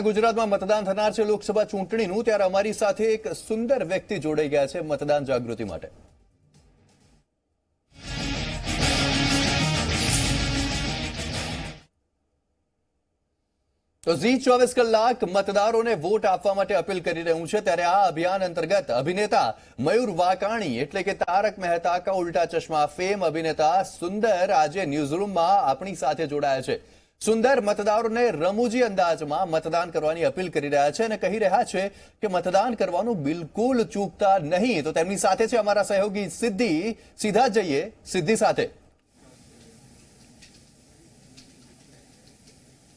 ગુજરાતમાં મતદાન થનાર છે લોકસભા ચૂંટણીનું. ત્યારે અમારી સાથે એક સુંદર વ્યક્તિ જોડાઈ ગયા છે મતદાન જાગૃતિ માટે. તો ઝી ચોવીસ કલાક મતદારોને વોટ આપવા માટે અપીલ કરી રહ્યું છે. ત્યારે આ અભિયાન અંતર્ગત અભિનેતા મયુર વાકાણી એટલે કે તારક મહેતા કા ઉલ્ટા ચશ્મા ફેમ અભિનેતા સુંદર આજે ન્યૂઝરૂમમાં આપણી સાથે જોડાયા છે. સુંદર મતદારોને રમૂજી અંદાજમાં મતદાન કરવાની અપીલ કરી રહ્યા છે અને કહી રહ્યા છે કે મતદાન કરવાનું બિલકુલ ચૂકતા નહીં. તો તેમની સાથે છે અમારા સહયોગી સિદ્ધિ. સીધા જઈએ સિદ્ધિ સાથે.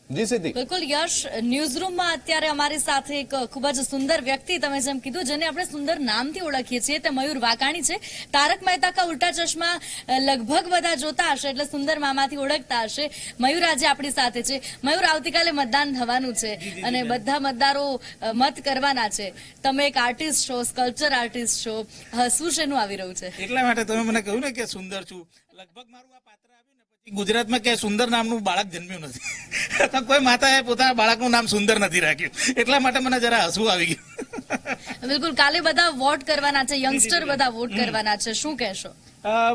જી સિદ્ધિ. બિલકુલ યશ ન્યૂઝરૂમમાં અત્યારે અમારી સાથે એક ખૂબ જ સુંદર વ્યક્તિ તમે જેમ કીધું જેને આપણે સુંદર નામથી ઓળખીએ છીએ તે મયુર વાકાણી છે. તારક મહેતા કા ઉલ્ટા ચશ્મા લગભગ બધા જોતા હશે એટલે સુંદર મામાથી ઓળખતા હશે. મયુર આજે આપણી સાથે છે. મયુર આવતીકાલે મતદાન થવાનું છે અને બધા મતદારો મત કરવાના છે. તમે એક આર્ટિસ્ટ છો સ્કલ્પચર આર્ટિસ્ટ છો. હસવું શેનું આવી રહ્યું છે? એટલા માટે તમે મને કહ્યું ને કે સુંદર છું. લગભગ મારું આ પાત્ર ગુજરાતમાં ક્યાંય સુંદર નામનું બાળક જન્મ્યું નથી. તો કોઈ માતાએ પોતાના બાળકનું નામ સુંદર નથી રાખ્યું. એટલા માટે મને જરા હસવું આવી ગયું. બિલકુલ કાલે બધા વોટ કરવાના છે યંગસ્ટર બધા વોટ કરવાના છે. શું કહેશો?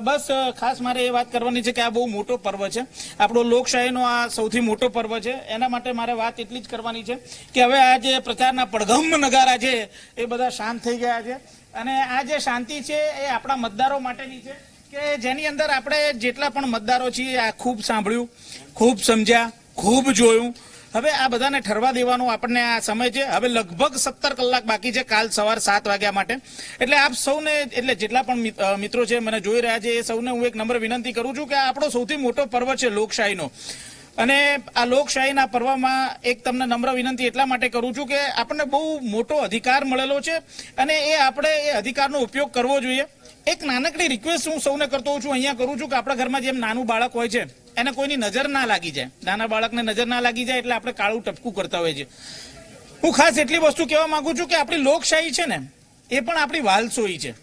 બસ ખાસ મારે એ વાત કરવાની છે કે આ બહુ મોટો પર્વ છે. આપણો લોકશાહીનો આ સૌથી મોટો પર્વ છે. એના માટે મારે વાત એટલી જ કરવાની છે કે હવે આ જે પ્રચારના પડઘમ નગારા છે એ બધા શાંત થઈ ગયા છે. અને આ જે શાંતિ છે એ આપણા મતદારો માટેની છે. કે જેની અંદર આપણે જેટલા પણ મતદારો છીએ, આ ખૂબ સાંભળ્યું, ખૂબ સમજ્યા, ખૂબ જોયું. હવે આ બધાને ઠરવા દેવાનો આપણને આ સમય છે. હવે લગભગ સત્તર કલાક બાકી છે કાલ સવાર સાત વાગ્યા માટે. એટલે આપ સૌને, એટલે જેટલા પણ મિત્રો છે, મને જોઈ રહ્યા છે, એ સૌને હું એક નંબર વિનંતી કરું છું કે આપણો સૌથી મોટો પર્વ છે લોકશાહીનો. અને આ લોકશાહીના પર્વમાં એક તમને નમ્ર વિનંતી એટલા માટે કરું છું કે આપણને બહુ મોટો અધિકાર મળેલો છે અને એ આપણે એ અધિકારનો ઉપયોગ કરવો જોઈએ. એક નાનકડી રિક્વેસ્ટ હું સૌને કરતો છું, અહીંયા કરું છું કે આપણા ઘરમાં જેમ નાનું બાળક હોય છે, એને કોઈની નજર ના લાગી જાય. નાના બાળકને નજર ના લાગી જાય એટલે આપણે કાળું ટપકું કરતા હોય છે હું ખાસ એટલી વસ્તુ કહેવા માંગુ છું કે આપણી લોકશાહી છે ને, એ પણ આપણી વાલસોઈ છે.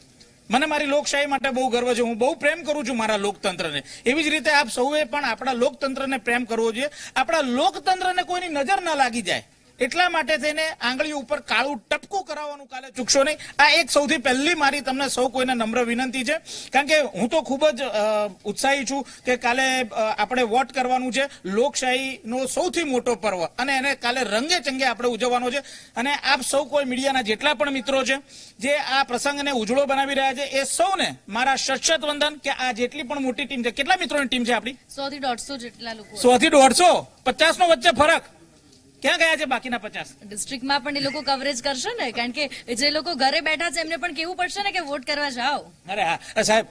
મને મારી લોકશાહી માટે બહુ ગર્વ છે. હું બહુ પ્રેમ કરું છું મારા લોકતંત્રને. એવી જ રીતે આપ સૌએ પણ આપણા લોકતંત્રને પ્રેમ કરવો જોઈએ. આપણા લોકતંત્રને કોઈની નજર ના લાગી જાય. એટલા માટે થઈને આંગળી ઉપર કાળું ટપકું કરાવવાનું કાલે ચૂકશો નહીં. આ એક સૌથી પહેલી મારી તમને સૌ કોઈને નમ્ર વિનંતી છે. કારણ કે હું તો ખૂબ જ ઉત્સાહી છું કે કાલે આપણે વોટ કરવાનું છે. લોકશાહીનો સૌથી મોટો પર્વ અને એને કાલે રંગે ચંગે આપણે ઉજવવાનો છે. અને આપ સૌ કોઈ મીડિયાના જેટલા પણ મિત્રો છે જે આ પ્રસંગને ઉજળો બનાવી રહ્યા છે એ સૌને મારા શત વંદન કે આ જેટલી પણ મોટી ટીમ છે કેટલા મિત્રોની ટીમ છે આપણી? સો થી દોઢસો જેટલા લોકો. સો થી દોઢસો? પચાસ નો વચ્ચે ફરક. ક્યાં ગયા છે બાકીના પચાસ? ડિસ્ટ્રિક્ટમાં પણ એ લોકો કવરેજ કરશે ને કારણ કે જે લોકો ઘરે બેઠા છે એમને પણ કેવું પડશે ને કે વોટ કરવા જાઓ? અરે હા સાહેબ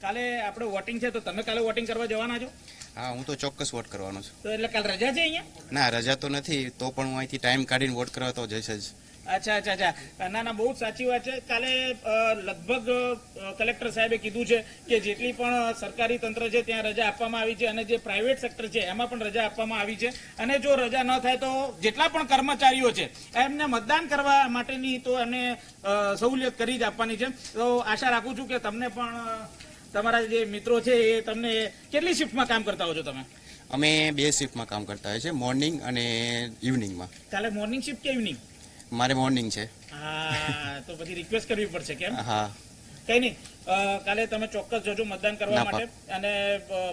કાલે આપણે વોટિંગ છે તો તમે કાલે વોટિંગ કરવા જવાના છો? હા હું તો ચોક્કસ વોટ કરવાનો છું. તો એટલે કાલે રજા છે અહીંયા? ના રજા તો નથી તો પણ હું અહીંથી ટાઈમ કાઢીને વોટ કરવા તો જઈશ જ. અચ્છા અચ્છા અચ્છા. ના ના બહુ સાચી વાત છે. કાલે લગભગ કલેક્ટર સાહેબે કીધું છે કે જેટલી પણ સરકારી તંત્ર છે ત્યાં રજા આપવામાં આવી છે અને જે પ્રાઇવેટ સેક્ટર છે એમાં પણ રજા આપવામાં આવી છે. અને જો રજા ન થાય તો જેટલા પણ કર્મચારીઓ છે એમને મતદાન કરવા માટેની તો એમને સહુલિયત કરી જ આપવાની છે. તો આશા રાખું છું કે તમને પણ તમારા જે મિત્રો છે એ તમને કેટલી શિફ્ટમાં કામ કરતા હો છો તમે? અમે બે શિફ્ટમાં કામ કરતા હોય છે મોર્નિંગ અને ઇવનિંગમાં. કાલે મોર્નિંગ શિફ્ટ કે ઇવનિંગ? મારે મોર્નિંગ છે. હા તો પછી રિક્વેસ્ટ કરવી પડશે કેમ? હા. કઈ નહીં કાલે તમે ચોક્કસ જજો મતદાન કરવા માટે અને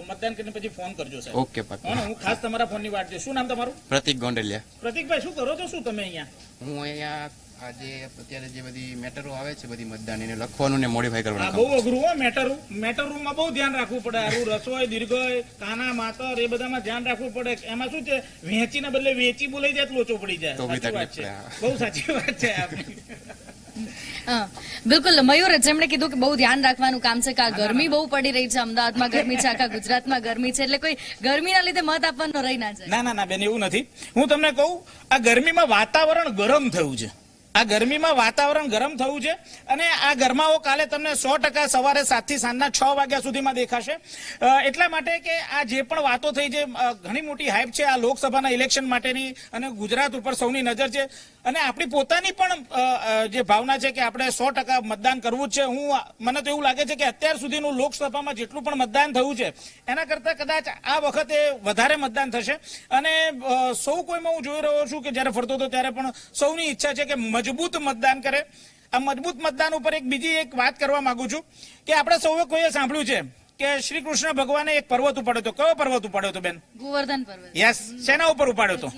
મતદાન કરીને પછી ફોન કરજો સાહેબ. ઓકે હો પાક્કું હું ખાસ તમારા ફોનની વાટ છે શું નામ તમારું? પ્રતિક ગોંડલિયા. પ્રતિકભાઈ શું કરો છો? શું તમે અહીંયા? હું અહીંયા આજે અત્યારે જે બધી મેટરો આવે છે બધી મતદાન એને લખવાનું ને મોડિફાઈ કરવાનું બહુ અઘરું હોય મેટર રૂમ મેટર રૂમમાં બહુ ધ્યાન રાખવું પડે. આરું રસોઈ દીર્ઘય કાના માતર એ બધામાં ધ્યાન રાખવું પડે. એમાં શું છે વેચીને બદલે વેચી બોલાઈ જાય લોચો પડી જાય. સાચી વાત છે. બહુ સાચી વાત છે બિલકુલ. મયુર જેમણે કીધું કે બહુ ધ્યાન રાખવાનું કામ છે કે આ ગરમી બહુ પડી રહી છે અમદાવાદમાં ગરમી છે આખા ગુજરાતમાં ગરમી છે એટલે કોઈ ગરમીના લીધે મત આપવાનો રહી ના જાય. ના ના ના બેન એવું નથી. હું તમને કહું આ ગરમીમાં વાતાવરણ ગરમ થયું છે. આ ગરમીમાં વાતાવરણ ગરમ થયું છે અને આ ગરમાઓ કાલે તમને સો ટકા સવારે સાતથી સાંજના છ વાગ્યા સુધીમાં દેખાશે. એટલા માટે કે આ જે પણ વાતો થઈ છે ઘણી મોટી હાઇપ છે આ લોકસભાના ઇલેક્શન માટેની અને ગુજરાત ઉપર સૌની નજર છે. અને આપણી પોતાની પણ જે ભાવના છે કે આપણે સો ટકા મતદાન કરવું જ છે. હું મને તો એવું લાગે છે કે અત્યાર સુધીનું લોકસભામાં જેટલું પણ મતદાન થયું છે, એના કરતાં કદાચ આ વખતે વધારે મતદાન થશે. અને સૌ કોઈમાં હું જોઈ રહ્યો છું કે જ્યારે ફરતો હતો ત્યારે પણ સૌની ઈચ્છા છે કે મજબૂત મતદાન કરે. આ મજબૂત મતદાન ઉપર એક બીજી એક વાત કરવા માંગુ છું કે આપણે સૌએ કોઈએ સાંભળ્યું છે કે શ્રી કૃષ્ણ ભગવાને એક પર્વત ઉપાડ્યો હતો. કયો પર્વત ઉપાડ્યો હતો બેન? ગોવર્ધન પર્વત. યસ. શેના ઉપર ઉપાડ્યો હતો?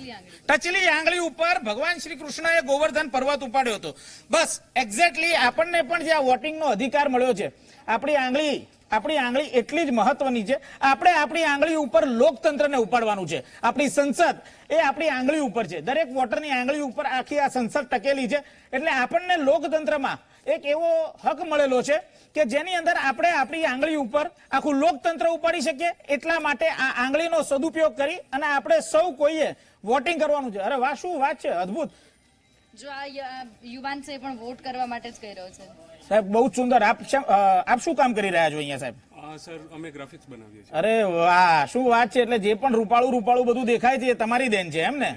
ટચલી આંગળી. ઉપર ભગવાન શ્રી કૃષ્ણએ ગોવર્ધન પર્વત ઉપાડ્યો હતો. બસ એક્ઝેક્ટલી આપણને પણ જે આ વોટિંગનો અધિકાર મળ્યો છે આપણી આંગળી આપણી આંગળી એટલી જ મહત્વની છે. આપણે આપણી આંગળી ઉપર લોકતંત્રને ઉપાડવાનું છે. આપણી સંસદ એ આપણી આંગળી ઉપર છે. દરેક વોટરની આંગળી ઉપર આખી આ સંસદ ટકેલી છે. એટલે આપણને લોકતંત્રમાં એક એવો હક મળેલો છે કે જેની અંદર આપણે આપણી આંગળી ઉપર આખું લોકતંત્ર ઉપાડી શકીએ. એટલા માટે આ આંગળીનો સદુપયોગ કરી અને આપણે સૌ કોઈએ વોટિંગ કરવાનું છે. અરે વાહ, શું વાત છે? અદ્ભુત. જો આ યુવાન છે પણ વોટ કરવા માટે જ કહી રહ્યો છે. સાહેબ બહુ સુંદર. આપ આપ શું કામ કરી રહ્યા છો અહીંયા સાહેબ? સર અમે ગ્રાફિક્સ બનાવીએ છીએ. અરે વાહ શું વાત છે? એટલે જે પણ રૂપાળું રૂપાળું બધું દેખાય છે એ તમારી દેન છે એમ ને?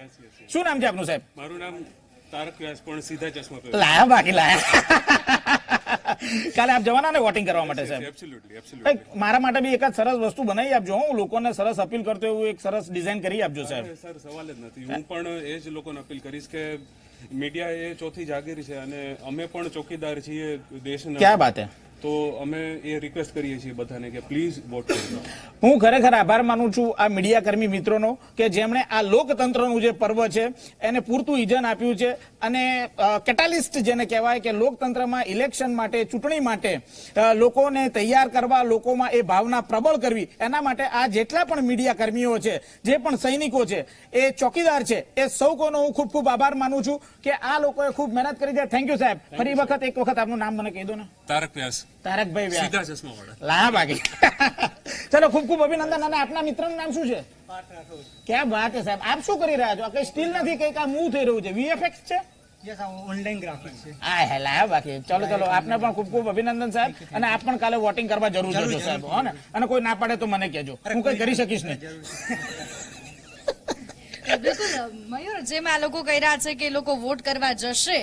શું નામ છે આપનું સાહેબ? મારું નામ તારક વ્યાસ પણ સીધા ચશ્મા લાયા બાકી લાયા. કાલે આપ જવાના ને વોટિંગ કરવા માટે સાહેબ મારા માટે બી જ સરસ વસ્તુ બનાવી આપજો હું લોકોને સરસ અપીલ કરતો એવું એક સરસ ડિઝાઇન કરી આપજો સાહેબ. સર સવાલ જ નથી. હું પણ એ જ લોકોને અપીલ કરીશ કે મીડિયા એ ચોથી જાગીર છે અને અમે પણ ચોકીદાર છીએ દેશના. ક્યાં બાત હે? તો અમે એ રિક્વેસ્ટ કરીએ છીએ બધાને કે પ્લીઝ વોટ હું ખરેખર આભાર માનું છું આ મીડિયા કર્મી મિત્રોનો કે જેમણે આ લોકતંત્રનું જે પર્વ છે એને પૂરતું ઇજન આપ્યું છે અને કેટાલિસ્ટ જેને કહેવાય કે લોકતંત્રમાં ઇલેક્શન માટે ચૂંટણી માટે લોકોને તૈયાર કરવા લોકોમાં એ ભાવના પ્રબળ કરવી એના માટે આ જેટલા પણ મીડિયા કર્મીઓ છે જે પણ સૈનિકો છે એ ચોકીદાર છે એ સૌ કોનો હું ખૂબ ખૂબ આભાર માનું છું કે આ લોકોએ ખૂબ મહેનત કરી છે. થેન્ક યુ સાહેબ. ફરી વખત એક વખત આપનું નામ મને કહી દો ને. તારક વ્યાસ તારકભાઈ વ્યાસ. સીધા ચશ્મા વાળા. લા બાકી. ચલો ખૂબ ખૂબ અભિનંદન. અને આપના મિત્રનું નામ શું છે? ક્યાં વાત છે સાહેબ? આપ શું કરી રહ્યા છો? આ કઈ સ્ટીલ નથી કઈ આ મૂવ થઈ રહ્યું છે? વીએફએક્સ છે? ઓનલાઈન છે. હા હે લાયા બાકી. ચલો ચલો આપને પણ ખૂબ ખૂબ અભિનંદન સાહેબ. અને આપ પણ કાલે વોટિંગ કરવા જરૂર જજો સાહેબ હો ને? અને કોઈ ના પાડે તો મને કહેજો. હું કઈ કરી શકીશ નહીં. બિલકુલ મયુર, જેમ આ લોકો કહી રહ્યા છે કે લોકો વોટ કરવા જશે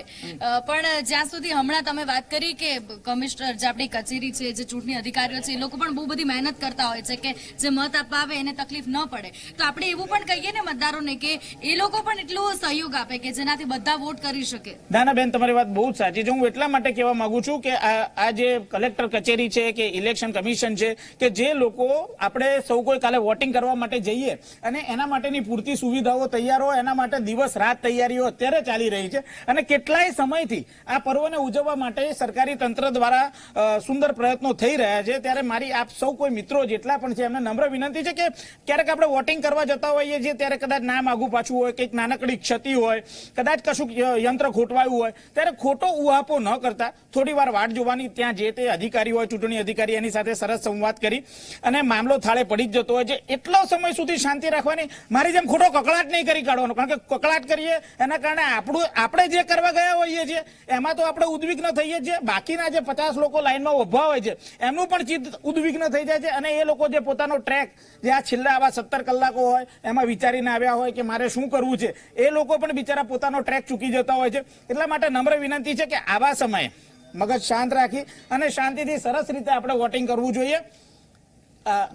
પણ જ્યાં સુધી હમણાં તમે વાત કરી કે કમિશનર જે આપણી કચેરી છે, જે ચૂંટણી અધિકારીઓ છે, એ લોકો પણ બહુ બધી મહેનત કરતા હોય છે કે જે મત આપવા આવે એને તકલીફ ન પડે. તો આપણે એવું પણ કહીએ ને મતદારોને કે એ લોકો પણ એટલો સહયોગ આપે કે જેનાથી બધા વોટ કરી શકે. ના ના, બેન, તમારી વાત બહુ જ સાચી છે. હું એટલા માટે કહેવા માંગુ છું કે આ જે કલેક્ટર કચેરી છે કે ઇલેક્શન કમિશન છે, કે જે લોકો આપણે સૌ કોઈ કાલે વોટિંગ કરવા માટે જઈએ અને એના માટેની પૂરતી સુવિધાઓ તૈયાર હોય, એના માટે દિવસ રાત તૈયારીઓ અત્યારે ચાલી રહી છે અને કેટલાય સમયથી આ પર્વને ઉજવવા માટે સરકારી તંત્ર દ્વારા સુંદર પ્રયત્નો થઈ રહ્યા છે. ત્યારે મારી આપ સૌ કોઈ મિત્રો જેટલા પણ છે, એમને નમ્ર વિનંતી છે કે ક્યારેક આપણે વોટિંગ કરવા જતા હોઈએ છીએ, ત્યારે કદાચ નામ આગું પાછું હોય, કંઈક નાનકડી ક્ષતિ હોય, કદાચ કશું યંત્ર ખોટવાયું હોય, ત્યારે ખોટો ઉહાપો ન કરતા થોડી વાર વાટ જોવાની, ત્યાં જે તે અધિકારી હોય, ચૂંટણી અધિકારી એની સાથે સરસ સંવાદ કરી અને મામલો થાળે પડી જ જતો હોય છે. એટલો સમય સુધી શાંતિ રાખવાની, મારી જેમ ખોટો કકળાટ નહીં કરી કાઢવાનો. કારણ કે કકળાટ કરીએ, એના કારણે આપણું, આપણે જે કરવા ગયા હોઈએ છીએ, એમાં તો આપણે ઉદ્વિગ્ન થઈએ છીએ. બાકીના જે પચાસ લોકો લાઈનમાં ઊભા હોય છે, એમનું પણ ચિત્ત ઉદ્વિગ્ન થઈ જાય છે. અને એ લોકો જે પોતાનો ટ્રેક જે આ છેલ્લા આવા સત્તર કલાકો હોય, એમાં વિચારીને આવ્યા હોય કે મારે શું કરવું છે, એ લોકો પણ બિચારા પોતાનો ટ્રેક ચૂકી જતા હોય છે. એટલા માટે નમ્ર વિનંતી છે કે આવા સમયે મગજ શાંત રાખી અને શાંતિથી સરસ રીતે આપણે વોટિંગ કરવું જોઈએ.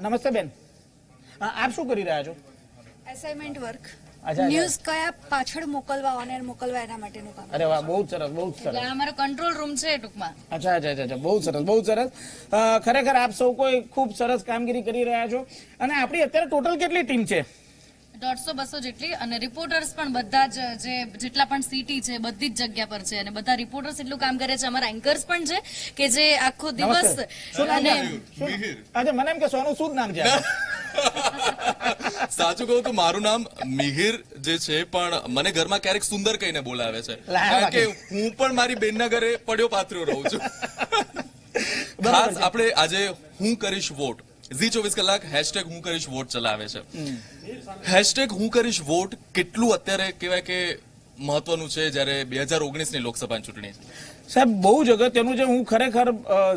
નમસ્તે બેન. આપ શું કરી રહ્યા છો? Assignment work. ન્યૂઝ કયા પાછળ મોકલવા ઓનર મોકલવા એના માટેનું કામ? અરે વાહ બહુ સરસ બહુ સરસ. એટલે અમારો કંટ્રોલ રૂમ છે ટૂંકમાં. અચ્છા અચ્છા અચ્છા બહુ સરસ બહુ સરસ. ખરેખર આપ સૌ કોઈ ખૂબ સરસ કામગીરી કરી રહ્યા છો. અને આપણી અત્યારે ટોટલ કેટલી ટીમ છે? દોઢસો બસો જેટલી અને રિપોર્ટર્સ પણ બધા જ જે જેટલા પણ સિટી છે બધી જ જગ્યા પર છે. અને બધા રિપોર્ટર્સ એટલું કામ કરે છે અમારા એન્કર્સ પણ છે કે જે આખો દિવસ શું અને? મને એમ કે સોનું શું નામ છે? સાચું કહું તો મારું નામ મિહિર જે છે પણ મને ઘરમાં ક્યારેક સુંદર કહીને બોલાવે છે. કારણ કે હું પણ મારી બેનના ઘરે પડ્યો પાથર્યો રહું છું. ખાસ આપણે આજે હું કરીશ વોટ. ઝી ચોવીસ કલાક હેશટેગ હું કરીશ વોટ ચલાવે છે. હેશટેગ હું કરીશ વોટ કેટલું અત્યારે કહેવાય કે મહત્વનું છે જ્યારે બે હજાર ઓગણીસની લોકસભાની ચૂંટણી છે. સાહેબ, બહુ જ અગત્યનું છે. હું ખરેખર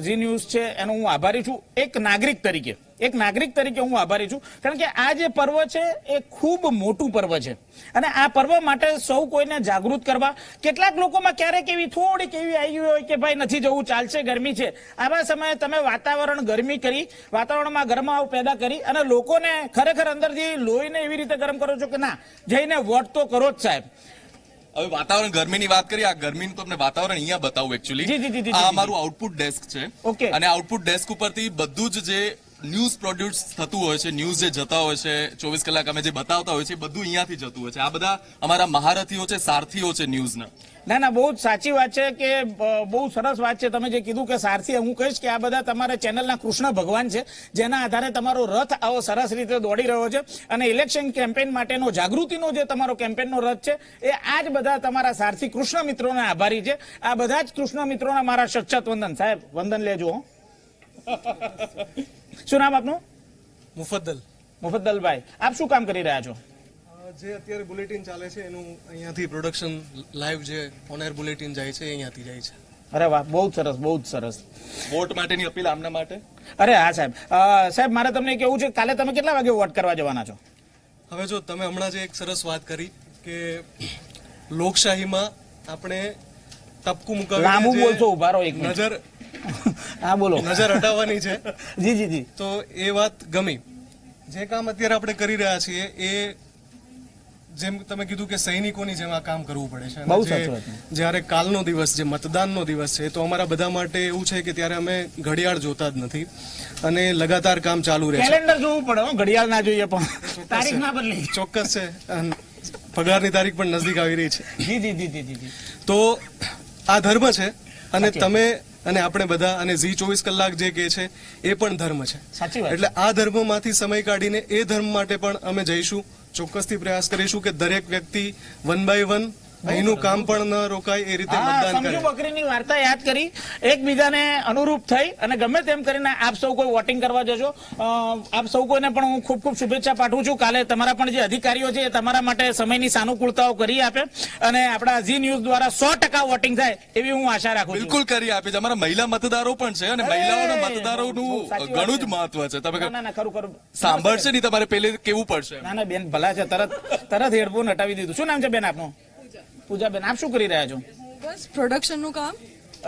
ઝી ન્યૂઝ છે, એનો હું આભારી છું. એક નાગરિક તરીકે, એક નાગરિક તરીકે હું આભારી છું. કારણ કે આ જે પર્વ છે, એ ખૂબ મોટું પર્વ છે. અને આ પર્વ માટે સૌ કોઈને જાગૃત કરવા. કેટલાક લોકોમાં ક્યારેક એવી થોડીક એવી આવી ગઈ હોય કે, ભાઈ, નથી જવું, ચાલશે, ગરમી છે. આવા સમયે તમે વાતાવરણ ગરમી કરી, વાતાવરણમાં ગરમાવ પેદા કરી અને લોકોને ખરેખર અંદરથી લોહીને એવી રીતે ગરમ કરો છો કે, ના, જઈને વોટ તો કરો જ, સાહેબ. હવે વાતાવરણ ગરમીની વાત કરીએ આ ગરમીનું તમને વાતાવરણ અહીંયા બતાવું એકચ્યુઅલી આ. અમારું આઉટપુટ ડેસ્ક છે. અને આઉટપુટ ડેસ્ક ઉપરથી બધું જ જે ન્યૂઝ પ્રોડ્યુસ થતું હોય છે, ન્યૂઝ જે જતા હોય છે, ચોવીસ કલાક અમે જે બતાવતા હોય છે બધું અહીંયાથી જતું હોય છે. આ બધા અમારા મહારથીઓ છે, સારથીઓ છે ન્યૂઝના. ના ના, બહુ સાચી વાત છે કે બહુ સરસ વાત છે. તમે જે કીધું કે સારથી, હું કહીશ કે આ બધા તમારા ચેનલના કૃષ્ણ ભગવાન છે, જેના આધારે તમારો રથ આવો સરસ રીતે દોડી રહ્યો છે અને ઇલેક્શન કેમ્પેન માટેનો જાગૃતિનો જે તમારો કેમ્પેનનો રથ છે, એ આ જ બધા તમારા સારથી કૃષ્ણ મિત્રોના આભારી છે. આ બધા જ કૃષ્ણ મિત્રોના મારા સચ્ચત વંદન. સાહેબ, વંદન લેજો. શું નામ આપનું? મુફદ્દલ. મુફદ્દલભાઈ આપ શું કામ કરી રહ્યા છો? જે અત્યારે બુલેટિન ચાલે છે એનું અહીંયાથી પ્રોડક્શન લાઈવ જે ઓન એર બુલેટિન જાય છે અહીંયાથી જાય છે. અરે વાહ બહુ સરસ બહુ જ સરસ. વોટ માટેની અપીલ આમના માટે? અરે હા સાહેબ. સાહેબ મારે તમને કેવું છે કાલે તમે કેટલા વાગે વોટ કરવા જવાના છો? હવે જો તમે હમણાં જે એક સરસ વાત કરી કે લોકશાહીમાં આપણે ટપકું લાંબુ મુકાવીને બોલશો જે એક નજર હા બોલો. નજર હટાવવાની છે. જી જી જી. તો એ વાત ગમી. જે કામ અત્યારે આપણે કરી રહ્યા છીએ એ જેમ તમે કીધું કે સૈનિકોની જેમ આ કામ કરવું પડે છે. બહુ. જ્યારે કાલનો દિવસ જે મતદાનનો દિવસ છે તો અમારા બધા માટે એવું છે કે ત્યારે અમે ઘડિયાળ જોતા જ નથી. અને લગાતાર કામ ચાલુ રહે છે. કેલેન્ડર જોવું પડે ઘડિયાળ ના જોઈએ પણ તારીખ ના બદલી. ચોક્કસ છે. પગારની તારીખ પણ નજીક આવી રહી છે. જી જી જી જી તો આ ધર્મ છે અને તમે અને આપણે બધા અને ઝી ચોવીસ કલાક જે કે છે એ પણ ધર્મ છે. સાચી એટલે આ ધર્મમાંથી સમય કાઢીને એ ધર્મ માટે પણ અમે જઈશું ચોક્કસથી પ્રયાસ કરીશું કે દરેક વ્યક્તિ વન બાય વન અહીંનું કામ પણ ન રોકાય એ રીતે મતદાન કરે. બકરીની વાર્તા યાદ કરી. એકબીજાને અનુરૂપ થઈ અને ગમે તેમ કરીને આપ સૌ કોઈ વોટિંગ કરવા જજો. આપ સૌ કોઈને પણ હું ખૂબ ખૂબ શુભેચ્છા પાઠવું છું. કાલે તમારા પણ જે અધિકારીઓ છે એ તમારા માટે સમયની સાનુકૂળતાઓ કરી આપે અને આપણા ઝી ન્યૂઝ દ્વારા સો ટકા વોટિંગ થાય એવી હું આશા રાખું બિલકુલ કરી આપે છે. અમારા મહિલા મતદારો પણ છે અને મહિલાઓના મતદારોનું ઘણું જ મહત્વ છે. તમે ના ના ના ખરું ખરું. સાંભળશે નહીં તમારે પેલે કેવું પડશે? ના ના બેન ભલા છે. તરત તરત હેડફોન હટાવી દીધું. શું નામ છે બેન આપનું? પૂજા બેન આપ શું કરી રહ્યા છો? બસ પ્રોડક્શનનું કામ.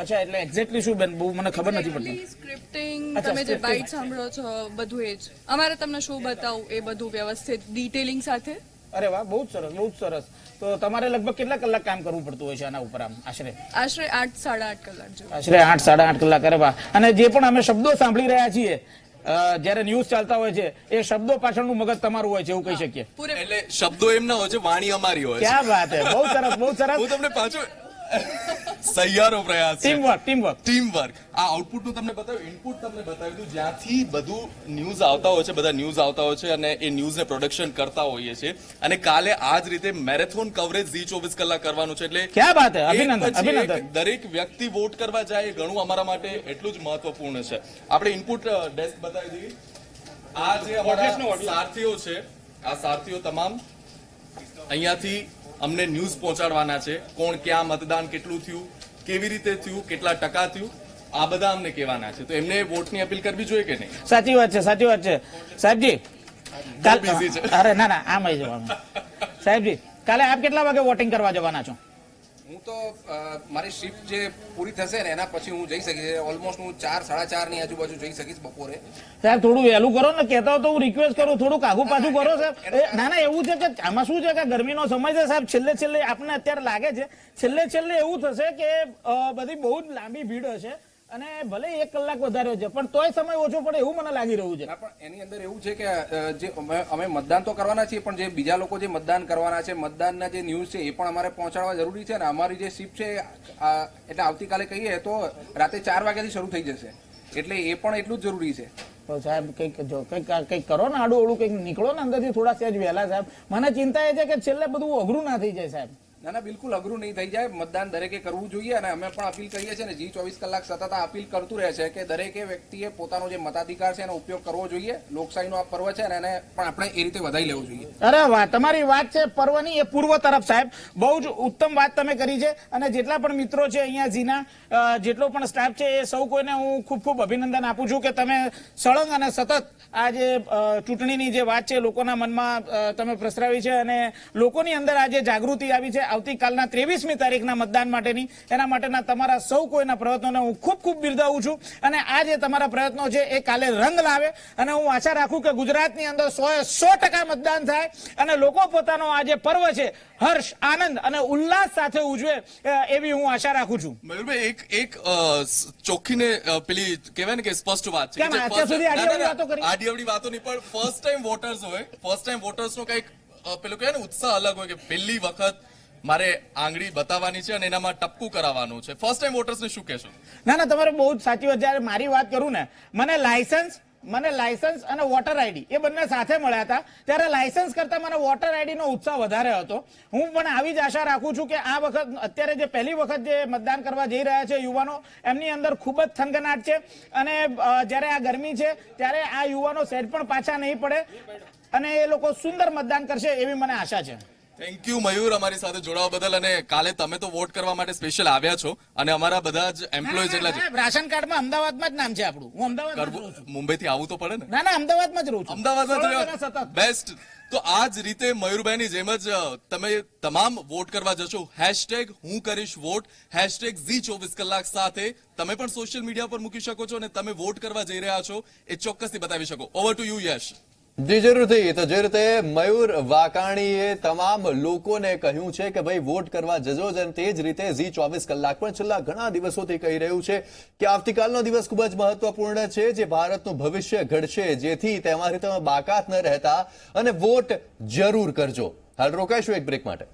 અચ્છા એટલે એક્ઝેક્ટલી શું બેન? બહુ મને ખબર નથી પડતી. સ્ક્રિપ્ટિંગ તમે જે બાઇટ સાંભળો છો બધું એ જ. અમારે તમને શું બતાવું એ બધું વ્યવસ્થિત ડિટેલિંગ સાથે? અરે વાહ બહુ જ સરસ બહુ જ સરસ. તો તમારે લગભગ કેટલા કલાક કામ કરવું પડતું હોય છે આના ઉપર આમ? આશરે? આશરે આઠ સાડા આઠ કલાક આશરે આઠ સાડા આઠ કલાક અરે વાહ. અને જે પણ અમે શબ્દો સાંભળી રહ્યા છીએ જ્યારે ન્યૂઝ ચાલતા હોય છે એ શબ્દો પાછળનું મગજ તમારું હોય છે એવું કહી શકીએ. એટલે શબ્દો એમ ના હોય છે વાણી અમારી હોય ક્યાં વાત બહુ સરસ બહુ સરસ. હું તમને પાછો સહિયારો પ્રયાસ છે. Teamwork teamwork team work team work આ આઉટપુટનું તમને બતાવ્યું ઇનપુટ તમને બતાવ્યું હતું. જ્યાંથી બધું ન્યૂઝ આવતા હોય છે બધા ન્યૂઝ આવતા હોય છે અને એ ન્યૂઝ ને પ્રોડક્શન કરતા હોઈએ છે અને કાલે આ જ રીતે મેરેથોન કવરેજ ઝી ચોવીસ કલાક કરવાનું છે એટલે ક્યાં વાત હે? અભિનંદન અભિનંદન. દરેક વ્યક્તિ વોટ કરવા જાય એ ઘણું અમારા માટે એટલું જ મહત્વપૂર્ણ છે. આપણે ઇનપુટ ડેસ્ક બતાવી દઈએ. આ જે અમારા સાથીઓ છે આ સારથીઓ તમામ અહીંયાથી અમને ન્યૂઝ પહોંચાડવાના છે. કોણ ક્યાં મતદાન કેટલું થયું કેવી રીતે થયું કેટલા ટકા થયું આ બધા અમને કહેવાના છે. તો એમને વોટની અપીલ કરવી જોઈએ કે નહીં? સાચી વાત છે સાચી વાત છે. સાહેબજી. અરે ના ના આમ જવાનું. સાહેબજી કાલે આપ કેટલા વાગે વોટિંગ કરવા જવાના છો? હું તો મારી શિફ્ટ જે પૂરી થશે ને એના પછી હું જઈ શકીશ. ઓલમોસ્ટ હું ચાર સાડા ચારની આજુબાજુ જઈ શકીશ બપોરે. સાહેબ થોડું વહેલું કરો ને કહેતા તો હું રિક્વેસ્ટ કરું થોડું કાગુ પાછું કરો સાહેબ. ના ના એવું છે કે આમાં શું છે કે ગરમીનો સમય છે સાહેબ. છેલ્લે છેલ્લે આપને અત્યારે લાગે છે. છેલ્લે છેલ્લે એવું થશે કે બધી બહુ જ લાંબી ભીડ હશે. અને ભલે એક કલાક વધારે છે પણ તોય સમય ઓછો પડે એવું મને લાગી રહ્યું છે. પણ એની અંદર એવું છે કે જે અમે મતદાન તો કરવાના છીએ પણ જે બીજા લોકો જે મતદાન કરવાના છે મતદાનના જે ન્યૂઝ છે એ પણ અમારે પહોંચાડવા જરૂરી છે ને? અમારી જે શિફ્ટ છે એટલે આવતીકાલે કહીએ તો રાતે ચાર વાગ્યાથી શરૂ થઈ જશે. એટલે એ પણ એટલું જ જરૂરી છે. તો સાહેબ કંઈક જો કંઈક કંઈક કરો ને આડું અવળું કંઈક નીકળો ને અંદરથી થોડા સેજ વહેલા સાહેબ. મને ચિંતા એ છે કે છેલ્લે બધું અઘરું ના થઈ જાય સાહેબ. ના ના, બિલકુલ અઘરું નહીં થઈ જાય. મતદાન દરેકે કરવું જોઈએ અને અમે પણ અપીલ કરીએ છીએ ને જી ચોવીસ કલાક સતત અપીલ કરતું રહે છે કે દરેકે વ્યક્તિએ પોતાનો જે મતાધિકાર છે એનો ઉપયોગ કરવો જોઈએ. લોકશાહીનો આ પર્વ છે અને એને પણ આપણે એ રીતે વધારી લેવું જોઈએ. અરે વાહ, તમારી વાત છે પર્વની, એ પૂર્વ તરફ સાહેબ. બહુ જ ઉત્તમ વાત તમે કરી છે અને જેટલા પણ મિત્રો છે અહીંયા જીના જેટલો પણ સ્ટાફ છે એ સૌ કોઈને હું ખૂબ ખૂબ અભિનંદન આપું છું કે તમે સળંગ અને સતત આ જે ચૂંટણીની જે વાત છે લોકોના મનમાં તમે પ્રસરાવી છે અને લોકોની અંદર આજે જાગૃતિ આવી છે. આવતીકાલના ત્રેવીસમી તારીખના મતદાન માટેની. એના માટેના તમારા સૌ કોઈના પ્રયત્નોને હું ખૂબ ખૂબ બિરદાવું છું. અને આ જે તમારા પ્રયત્નો છે એ કાલે રંગ લાવે. અને હું આશા રાખું કે ગુજરાતની અંદર સો સો ટકા મતદાન થાય. અને લોકો પોતાનો આ જે પર્વ છે હર્ષ આનંદ અને ઉલ્લાસ સાથે ઉજવે એવી હું આશા રાખું છું. મયુરભાઈ એક એક ચોખ્ખીને પેલી કહેવાય ને કે સ્પષ્ટ વાત છે? અત્યાર સુધી વાતો આડી-અવળી વાતો નહીં પણ ફર્સ્ટ ટાઈમ વોટર્સ હોય ફર્સ્ટ ટાઈમ વોટર્સનો કંઈક પેલું કહેવાય ને ઉત્સાહ અલગ હોય કે પહેલી વખત મારે આંગળી બતાવવાની છે અને એનામાં ટપકું કરાવવાનું છે. ફર્સ્ટ ટાઈમ વોટર્સ ને શું કહેશો? ના ના, તમારે બહુ જ સાચી વાત જ્યારે મારી વાત કરું ને, મને લાયસન્સ મને લાયસન્સ અને વોટર આઈડી એ બંને સાથે મળ્યા હતા. ત્યારે લાયસન્સ કરતા મને વોટર આઈડી નો ઉત્સાહ વધારે હતો. હું પણ આવી જ આશા રાખું છું કે આ વખત, અત્યારે જે પહેલી વખત જે મતદાન કરવા જઈ રહ્યા છે યુવાનો, એમની અંદર ખૂબ જ થનગનાટ છે. અને જ્યારે આ ગરમી છે, ત્યારે આ યુવાનો સેટ પણ પાછા નહીં પડે. અને એ લોકો સુંદર મતદાન કરશે એવી મને આશા છે. થેન્ક યુ મયુર અમારી સાથે જોડાવા બદલ અને કાલે તમે તો વોટ કરવા માટે સ્પેશિયલ આવ્યા છો અને અમારા બધા જ એમ્પ્લોય જેટલા છે રાશન કાર્ડમાં અમદાવાદમાં જ નામ છે આપણું. હું અમદાવાદ જ રહું મુંબઈ થી આવવું તો પડે ને? ના ના અમદાવાદમાં જ રહું છું. અમદાવાદમાં બેસ્ટ તો આ જ રીતે મયુરભાઈની જેમ જ તમે તમામ વોટ કરવા જશો. હેશટેગ હું કરીશ વોટ હેશટેગ ઝી ચોવીસ કલાક સાથે તમે પણ સોશિયલ મીડિયા પર મૂકી શકો છો અને તમે વોટ કરવા જઈ રહ્યા છો. એ ચોક્કસથી બતાવી શકો. Over to you Yash ji, જરૂરથી. તો જે રીતે મયુર વાકાણીએ તમામ લોકોને કહ્યું છે કે ભાઈ, વોટ કરવા જજો જ અને તે જ રીતે ઝી ચોવીસ કલાક પણ છેલ્લા ઘણા દિવસોથી કહી રહ્યું છે કે આવતીકાલનો દિવસ ખૂબ જ મહત્વપૂર્ણ છે, જે ભારતનું ભવિષ્ય ઘડશે, જેથી તેમાંથી તમે બાકાત ન રહેતા અને વોટ જરૂર કરજો. હાલ રોકાઈશું એક બ્રેક માટે.